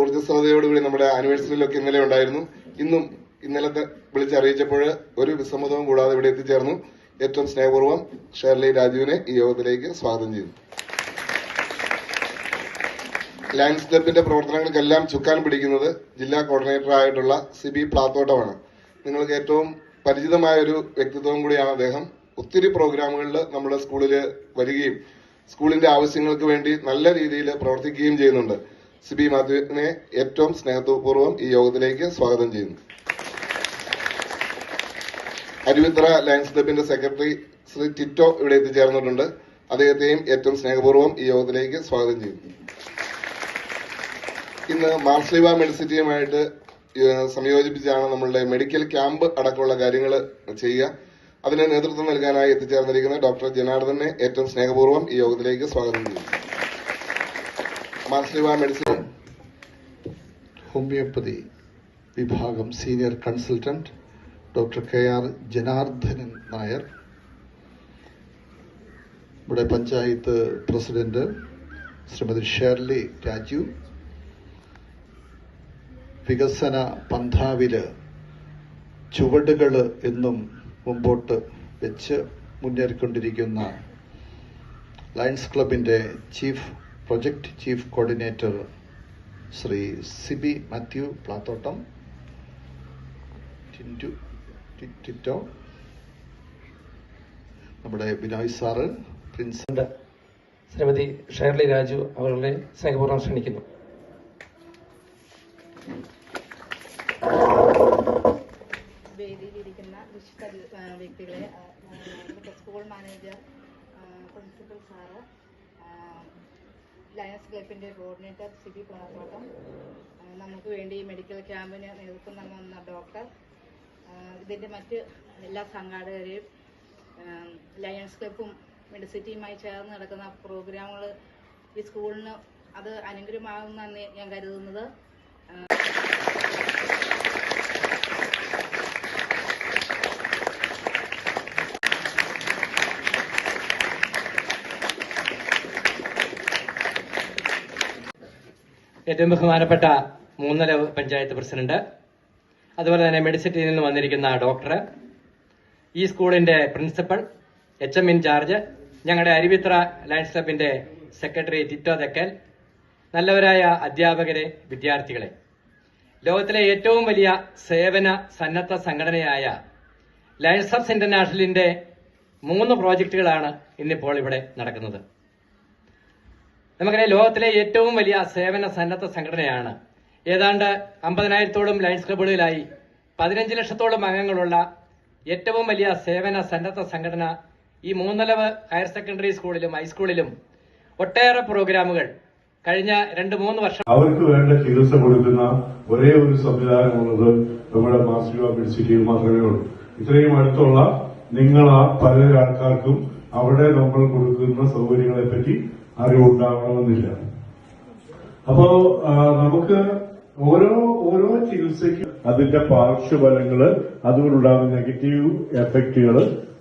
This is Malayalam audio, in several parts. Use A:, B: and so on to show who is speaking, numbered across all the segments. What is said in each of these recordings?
A: ഊർജസ്വതയോടുകൂടി നമ്മുടെ ആനിവേഴ്സറിയിലൊക്കെ ഇന്നലെ ഉണ്ടായിരുന്നു. ഇന്നും ഇന്നലത്തെ വിളിച്ചറിയിച്ചപ്പോൾ ഒരു വിസമ്മതവും കൂടാതെ ഇവിടെ എത്തിച്ചേർന്നു. ഏറ്റവും സ്നേഹപൂർവം ഷേർലി രാജുവിനെ ഈ യോഗത്തിലേക്ക് സ്വാഗതം ചെയ്യുന്നു. ലയൻസ് ക്ലബിന്റെ പ്രവർത്തനങ്ങൾക്കെല്ലാം ചുക്കാൻ പിടിക്കുന്നത് ജില്ലാ കോർഡിനേറ്റർ ആയിട്ടുള്ള സിബി പ്ലാത്തോട്ടമാണ്. നിങ്ങൾക്ക് ഏറ്റവും പരിചിതമായ ഒരു വ്യക്തിത്വം കൂടിയാണ് അദ്ദേഹം. ഒത്തിരി പ്രോഗ്രാമുകളിൽ നമ്മുടെ സ്കൂളിൽ വരികയും സ്കൂളിന്റെ ആവശ്യങ്ങൾക്ക് വേണ്ടി നല്ല രീതിയിൽ പ്രവർത്തിക്കുകയും ചെയ്യുന്നുണ്ട്. സിബി മാത്യുവിനെ ഏറ്റവും സ്നേഹപൂർവം ഈ യോഗത്തിലേക്ക് സ്വാഗതം ചെയ്യുന്നു. അരുവിത്ര ലയൺസ് ക്ലബിന്റെ സെക്രട്ടറി ശ്രീ ടിറ്റോ ഇവിടെ എത്തിച്ചേർന്നിട്ടുണ്ട്. അദ്ദേഹത്തെയും ഏറ്റവും സ്നേഹപൂർവം ഈ യോഗത്തിലേക്ക് സ്വാഗതം ചെയ്യുന്നു. ഇന്ന് മാർസ്ലിവ മെഡിസിറ്റിയുമായിട്ട് സംയോജിപ്പിച്ചാണ് നമ്മളുടെ മെഡിക്കൽ ക്യാമ്പ് അടക്കമുള്ള കാര്യങ്ങൾ ചെയ്യുക. അതിന് നേതൃത്വം നൽകാനായി എത്തിച്ചേർന്നിരിക്കുന്ന ഡോക്ടർ ജനാർദ്ദനെ ഏറ്റവും സ്നേഹപൂർവം ഈ യോഗത്തിലേക്ക് സ്വാഗതം ചെയ്യുന്നു. മാർസ്ലിവ മെഡിസിൻ
B: ഹോമിയോപ്പതി വിഭാഗം senior consultant doctor K R Janardhanan Nair. ഇവിടെ പഞ്ചായത്ത് പ്രസിഡന്റ് ശ്രീമതി ഷേർലി രാജു. വികസന പന്ഥാവിൽ ചുവടുകൾ എന്നും മുമ്പോട്ട് വെച്ച് മുന്നേറിക്കൊണ്ടിരിക്കുന്ന ലയൺസ് ക്ലബിന്റെ chief project chief coordinator Shri Sibi Mathew Plathottam Tintu Tito നമ്മുടെ Binoy sir Prince
C: Shrimati Shirley Raju അവരുടെ സ്നേഹപൂർവം ക്ഷണിക്കുന്നു.
D: വേദിയിലിരിക്കുന്ന വ്യക്തികളെ school manager principal sir Lions ക്ലബിന്റെ കോർഡിനേറ്റർ സിബി പ്ലാത്തോട്ടം നമുക്ക് വേണ്ടി മെഡിക്കൽ ക്യാമ്പിന് നേതൃത്വം നൽകുന്ന ഡോക്ടർ ഇതിന്റെ മറ്റ് എല്ലാ സംഘാടകരെയും ലയൺസ് ക്ലബും മെഡിസിറ്റിയുമായി ചേർന്ന് നടക്കുന്ന പ്രോഗ്രാമുകൾ ഈ സ്കൂളിന് അത് അനുഗ്രഹമാകുമെന്നാണ് ഞാൻ കരുതുന്നത്.
C: ഏറ്റവും ബഹുമാനപ്പെട്ട മൂന്നര പഞ്ചായത്ത് പ്രസിഡന്റ് അതുപോലെ തന്നെ മെഡിസിറ്റിയിൽ നിന്ന് വന്നിരിക്കുന്ന ഡോക്ടർ ഈ സ്കൂളിന്റെ പ്രിൻസിപ്പൽ എച്ച് എം ഇൻചാർജ് ഞങ്ങളുടെ അരുവിത്ര ലയൺസ് ക്ലബിന്റെ സെക്രട്ടറി ടിറ്റോ തെക്കൽ നല്ലവരായ അധ്യാപകരെ വിദ്യാർത്ഥികളെ. ലോകത്തിലെ ഏറ്റവും വലിയ സേവന സന്നദ്ധ സംഘടനയായ ലയൺസ് ക്ലബ്സ് ഇന്റർനാഷണലിന്റെ മൂന്ന് പ്രോജക്റ്റുകളാണ് ഇന്നിപ്പോൾ ഇവിടെ നടക്കുന്നത്. നമുക്കറിയാം ലോകത്തിലെ ഏറ്റവും വലിയ സേവന സന്നദ്ധ സംഘടനയാണ്. ഏതാണ്ട് അമ്പതിനായിരത്തോളം ലയൺസ് ക്ലബുകളിലായി പതിനഞ്ച് ലക്ഷത്തോളം അംഗങ്ങളുള്ള ഏറ്റവും വലിയ സേവന സന്നദ്ധ സംഘടന ഈ മൂന്നലവ് ഹയർ സെക്കൻഡറി സ്കൂളിലും ഹൈസ്കൂളിലും ഒട്ടേറെ പ്രോഗ്രാമുകൾ കഴിഞ്ഞ രണ്ട് മൂന്ന് വർഷം
E: അവർക്ക് വേണ്ട ചികിത്സ കൊടുക്കുന്ന ഒരേ ഒരു സംവിധാനമുള്ളത് നമ്മുടെ മാസിക മെഡിസിറ്റിയിൽ മാത്രമേ ഉള്ളൂ. ഇത്രയും അടുത്തുള്ള നിങ്ങൾ ആ പല ആൾക്കാർക്കും അവിടെ നമ്മൾ കൊടുക്കുന്ന സൗകര്യങ്ങളെ പറ്റി അറിവുണ്ടാവണമെന്നില്ല അപ്പോ നമുക്ക് ഓരോ ഓരോ ചികിത്സയ്ക്കും അതിന്റെ പാർശ്വഫലങ്ങൾ അതുകൊണ്ടുണ്ടാകുന്ന നെഗറ്റീവ് എഫക്റ്റുകൾ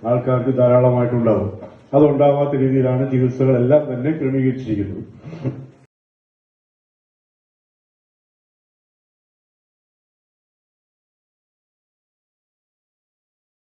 E: ആൾക്കാർക്ക് ധാരാളമായിട്ടുണ്ടാകും. അതുണ്ടാവാത്ത രീതിയിലാണ് ചികിത്സകളെല്ലാം തന്നെ ക്രമീകരിച്ചിരിക്കുന്നത്.